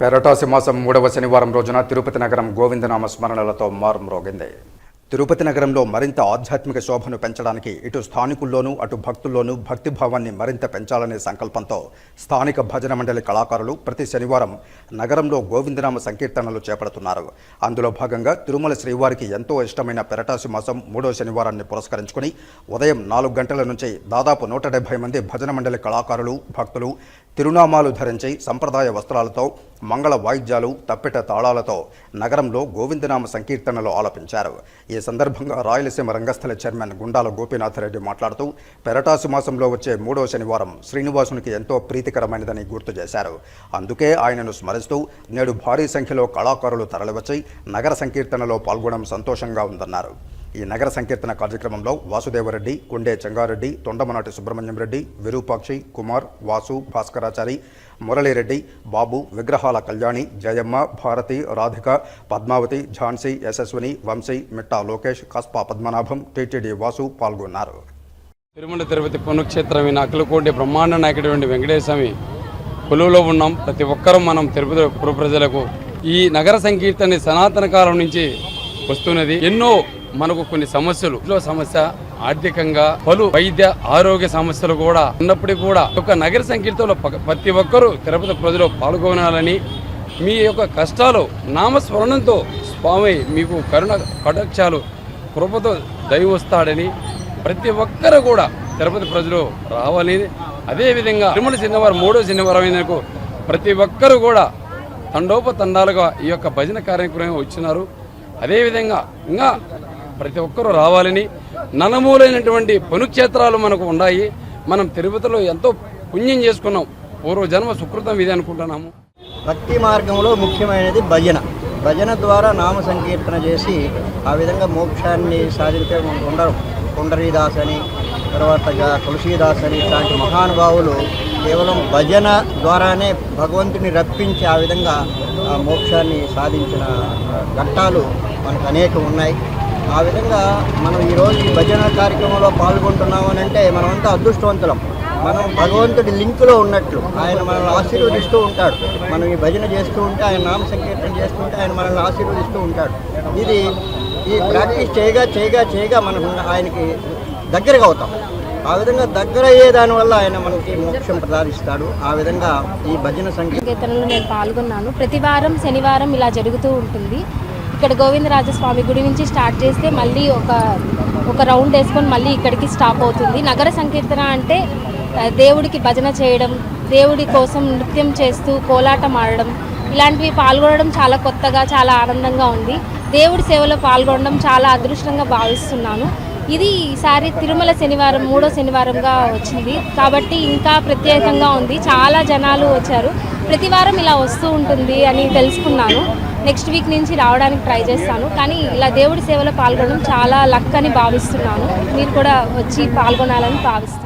పెరటాసి మాసం మూడవ శనివారం రోజున తిరుపతి నగరం గోవిందనామ స్మరణలతో మారుమ్రోగింది. తిరుపతి నగరంలో మరింత ఆధ్యాత్మిక శోభను పెంచడానికి ఇటు స్థానికుల్లోనూ అటు భక్తుల్లోనూ భక్తిభావాన్ని మరింత పెంచాలనే సంకల్పంతో స్థానిక భజన మండలి కళాకారులు ప్రతి శనివారం నగరంలో గోవిందనామ సంకీర్తనలు చేపడుతున్నారు. అందులో భాగంగా తిరుమల శ్రీవారికి ఎంతో ఇష్టమైన పెరటాసి మాసం మూడో శనివారాన్ని పురస్కరించుకుని ఉదయం నాలుగు గంటల నుంచి దాదాపు నూట డెబ్బై మంది భజన మండలి కళాకారులు భక్తులు తిరునామాలు ధరించి సంప్రదాయ వస్త్రాలతో మంగళ వాయిద్యాలు తప్పెట తాళాలతో నగరంలో గోవిందనామ సంకీర్తనలు ఆలపించారు. ఈ సందర్భంగా రాయలసీమ రంగస్థల చైర్మన్ గుండాల గోపినాథరెడ్డి మాట్లాడుతూ పెరటాసు మాసంలో వచ్చే మూడో శనివారం శ్రీనివాసునికి ఎంతో ప్రీతికరమైనదని గుర్తు చేశారు. అందుకే ఆయనను స్మరిస్తూ నేడు భారీ సంఖ్యలో కళాకారులు తరలివచ్చి నగర సంకీర్తనలో పాల్గొనడం సంతోషంగా ఉందన్నారు. ఈ నగర సంకీర్తన కార్యక్రమంలో వాసుదేవరెడ్డి కొండే చెంగారెడ్డి తొండమనాటి సుబ్రహ్మణ్యం రెడ్డి విరూపాక్షి కుమార్ వాసు భాస్కరాచారి మురళీరెడ్డి బాబు విగ్రహాల కళ్యాణి జయమ్మ భారతి రాధిక పద్మావతి ఝాన్సీ యశస్విని వంశీ మిట్టా లోకేష్ కస్పా పద్మనాభం టీటీడీ వాసు పాల్గొన్నారు. తిరుమల తిరుపతి పుణ్యక్షేత్రం అఖిలకోటి బ్రహ్మాండ నాయకుడు వెంకటేశ్వమి కొలువులో ఉన్నాం. ప్రతి ఒక్కరూ మనం తిరుపతి పుర ప్రజలకు ఈ నగర సంకీర్తన సనాతన కాలం నుంచి వస్తున్నది. ఎన్నో మనకు కొన్ని సమస్యలు. ఇంట్లో సమస్య ఆర్థికంగా పలు వైద్య ఆరోగ్య సమస్యలు కూడా ఉన్నప్పటికీ కూడా ఒక నగర సంకీర్తనలో ప్రతి ఒక్కరూ తిరుపతి ప్రజలు పాల్గొనాలని మీ యొక్క కష్టాలు నామస్మరణంతో స్వామి మీకు కరుణ కటాక్షాలు కృపతో దయ వస్తాడని ప్రతి ఒక్కరు కూడా తిరుపతి ప్రజలు రావాలని అదేవిధంగా తిరుమల శనివారం మూడో శనివారం అయినందుకు ప్రతి ఒక్కరు కూడా తండోపతండాలుగా ఈ యొక్క భజన కార్యక్రమం వచ్చినారు అదేవిధంగా ఇంకా ప్రతి ఒక్కరూ రావాలని నలమూలైనటువంటి పనుక్షేత్రాలు మనకు ఉన్నాయి. మనం తిరుపతిలో ఎంతో పుణ్యం చేసుకున్నాం. పూర్వజన్మ సుకృతం ఇది అనుకుంటున్నాము. భక్తి మార్గంలో ముఖ్యమైనది భజన. భజన ద్వారా నామ సంకీర్తన చేసి ఆ విధంగా మోక్షాన్ని సాధించే ఉండరు పుండరీదాస్ అని తర్వాత తులసీదాస్ అని ఇలాంటి మహానుభావులు కేవలం భజన ద్వారానే భగవంతుని రప్పించి ఆ విధంగా ఆ మోక్షాన్ని సాధించిన ఘట్టాలు మనకు అనేకం ఉన్నాయి. ఆ విధంగా మనం ఈరోజు ఈ భజన కార్యక్రమంలో పాల్గొంటున్నామని అంటే మనమంతా అదృష్టవంతులం. మనం భగవంతుడి లింకులో ఉన్నట్లు ఆయన మనల్ని ఆశీర్వదిస్తూ ఉంటాడు. మనం ఈ భజన చేస్తూ ఉంటే ఆయన నామ సంకీర్తన చేస్తుంటే ఆయన మనల్ని ఆశీర్వదిస్తూ ఉంటాడు. ఇది ఈ ప్రాక్టీస్ చేయగా చేయగా చేయగా మనం ఆయనకి దగ్గరగా అవుతాం. ఆ విధంగా దగ్గర అయ్యే దానివల్ల ఆయన మనకి మోక్షం ప్రసాదిస్తాడు ఆ విధంగా ఈ భజన సంగీతంలో నేను పాల్గొన్నాను. ప్రతి వారం శనివారం ఇలా జరుగుతూ ఉంటుంది. ఇక్కడ గోవిందరాజస్వామి గుడి నుంచి స్టార్ట్ చేస్తే మళ్ళీ ఒక ఒక రౌండ్ వేసుకొని మళ్ళీ ఇక్కడికి స్టాప్ అవుతుంది. నగర సంకీర్తన అంటే దేవుడికి భజన చేయడం దేవుడి కోసం నృత్యం చేస్తూ కోలాటం ఆడడం ఇలాంటివి పాల్గొనడం చాలా కొత్తగా చాలా ఆనందంగా ఉంది. దేవుడి సేవలో పాల్గొనడం చాలా అదృష్టంగా భావిస్తున్నాను. ఇది ఈసారి తిరుమల శనివారం మూడో శనివారంగా వచ్చింది. కాబట్టి ఇంకా ప్రత్యేకంగా ఉంది. చాలా జనాలు వచ్చారు. ప్రతి వారం ఇలా వస్తూ ఉంటుంది అని తెలుసుకున్నాను. నెక్స్ట్ వీక్ నుంచి రావడానికి ట్రై చేస్తాను. కానీ ఇలా దేవుడి సేవలో పాల్గొనడం చాలా లక్ అని భావిస్తున్నాను. మీరు కూడా వచ్చి పాల్గొనాలని భావిస్తున్నాను